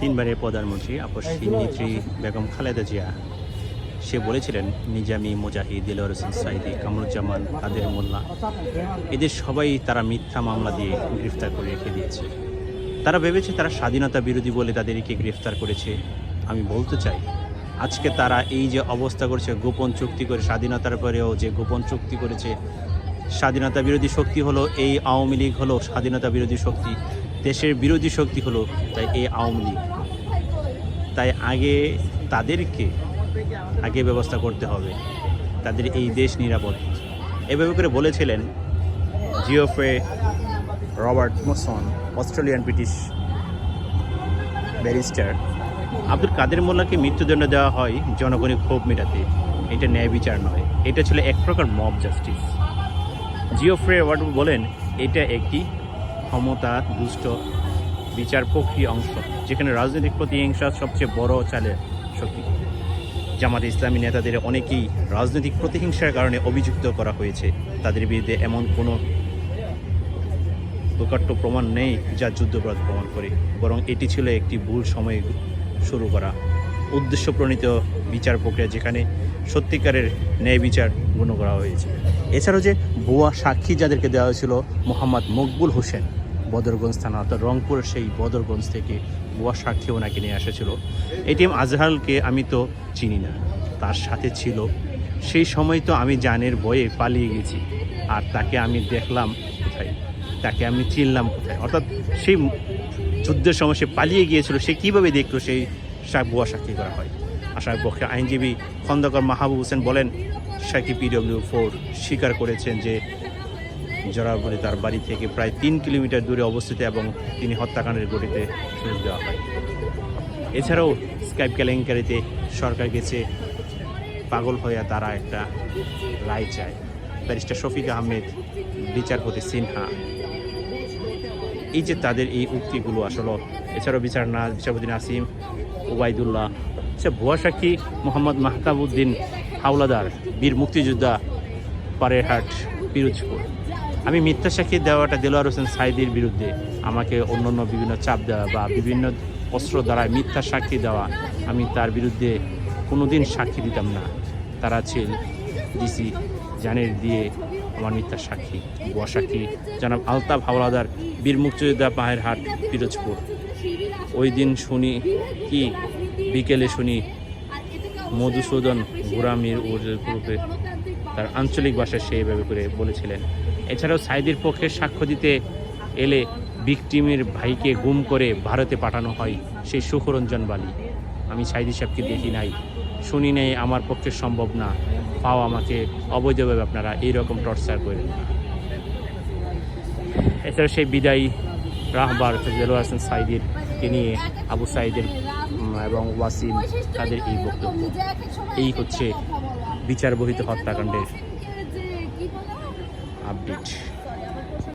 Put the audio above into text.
তিনবারের প্রধানমন্ত্রী আপসী নেত্রী বেগম খালেদা জিয়া। সে বলেছিলেন, নিজামি মুজাহিদ, দিলওয়ার হোসেন সাইদি, কামরুজ্জামান, কাদের মোল্লা, এদের সবাই তারা মিথ্যা মামলা দিয়ে গ্রেফতার করে রেখে দিয়েছে। তারা ভেবেছে তারা স্বাধীনতা বিরোধী বলে তাদেরকে গ্রেফতার করেছে। আমি বলতে চাই, আজকে তারা এই যে অবস্থা করছে, গোপন চুক্তি করে স্বাধীনতার পরেও যে গোপন চুক্তি করেছে, স্বাধীনতা বিরোধী শক্তি হলো, এই আওয়ামী লীগ হলো স্বাধীনতা বিরোধী শক্তি। দেশের বিরোধী শক্তি হলো তাই এই আওয়ামী লীগ। তাই আগে তাদেরকে আগে ব্যবস্থা করতে হবে। তাদের এই দেশ নিরাপদ। এভাবে করে বলেছিলেন Geoffrey Robertson, Australian British barrister. Abdul Quader মোল্লাকে মৃত্যুদণ্ড দেওয়া হয় জনগণের ক্ষোভ মেটাতে। এটা ন্যায় বিচার নয়। এটা ছিল এক প্রকার মব জাস্টিস জিওফ্রে ওয়ার্ড বলেন, এটা একটি ক্ষমতা, দুষ্ট, বিচার প্রক্রিয়া অংশ, যেখানে রাজনৈতিক প্রতিহিংসা সবচেয়ে বড় চালে শক্তি। জামাত ইসলামী নেতাদের অনেকেই রাজনৈতিক প্রতিহিংসার কারণে অভিযুক্ত করা হয়েছে। তাদের বিরুদ্ধে এমন কোনো প্রকাট্য প্রমাণ নেই যা যুদ্ধপরাধ প্রমাণ করে। বরং এটি ছিল একটি ভুল সময়ে শুরু করা উদ্দেশ্য প্রণীত বিচার প্রক্রিয়া যেখানে সত্যিকারের ন্যায় বিচার গণ্য করা হয়েছে। এছাড়াও যে ভুয়া সাক্ষী যাদেরকে দেওয়া হয়েছিল মোহাম্মদ মকবুল হোসেন বদরগঞ্জ থানা, অর্থাৎ রংপুরের সেই বদরগঞ্জ থেকে ভুয়া সাক্ষী ওনাকে নিয়ে এসেছিল। এটিএম আজহারকে আমি তো চিনি না, তার সাথে ছিল। সেই সময় তো আমি জানের বয়ে পালিয়ে গেছি, আর তাকে আমি দেখলাম কোথায়? তাকে আমি চিনলাম কোথায়? অর্থাৎ সেই যুদ্ধের সময় সে পালিয়ে গিয়েছিল, সে কীভাবে দেখল সেই ভুয়া সাক্ষী করা হয়? আসার পক্ষে আইনজীবী খন্দকার মাহবুব হোসেন বলেন সাকি পিডব্লিউ ফোর স্বীকার করেছেন যে জরাবরে তার বাড়ি থেকে প্রায় তিন কিলোমিটার দূরে অবস্থিত এবং তিনি হত্যাকাণ্ডের গতিতে সুযোগ দেওয়া হয়। এছাড়াও স্কাইপ কেলেঙ্কারিতে সরকার গেছে পাগল হয়ে তারা একটা রায় চায়। ব্যারিস্টার শফিক আহমেদ, বিচারপতি সিনহা। এই যে তাদের এই উক্তিগুলো আসলে, এছাড়াও বিচার না, বিচারপতি নাসিম, ওবায়দুল্লাহ সে ভুয়া সাক্ষী মোহাম্মদ মাহতাবুদ্দিন হাওলাদার, বীর মুক্তিযোদ্ধা পারেরহাট, পিরোজপুর। আমি মিথ্যা সাক্ষী দেওয়াটা দেলোয়ার হোসেন সাইদির বিরুদ্ধে। আমাকে অন্য অন্য বিভিন্ন চাপ দেওয়া বা বিভিন্ন অস্ত্র দ্বারা মিথ্যা সাক্ষী দেওয়া, আমি তার বিরুদ্ধে কোনোদিন সাক্ষী দিতাম না। তারা ছিল ডিসি জানের দিয়ে আমার মিথ্যা সাক্ষী ভুয়া সাক্ষী জনাব আলতাফ হাওলাদার, বীর মুক্তিযোদ্ধা পাহের হাট, পিরোজপুর। ওই দিন শুনি কি, বিকেলে শুনি, মধুসূদন গোরামির গ্রুপে তার আঞ্চলিক ভাষায় সে এভাবে করে বলেছিলেন। এছাড়াও সাইদের পক্ষে সাক্ষ্য দিতে এলে ভিকটিমের ভাইকে গুম করে ভারতে পাঠানো হয় সেই সুখরঞ্জন বালি। আমি সাইদি সাহেবকে দেখি নাই, শুনি নাই, আমার পক্ষে সম্ভব না। পাও আমাকে, অবৈধভাবে আপনারা এইরকম টর্চার করেন এছাড়া সেই বিদায়ী রাহবার দেলোয়ার হাসান সাইদের নিয়ে আবু সাইদের এবং ওয়াসিম তাদের এই বক্তব্য। এই হচ্ছে বিচার বহিত হত্যাকাণ্ডের আপডেট।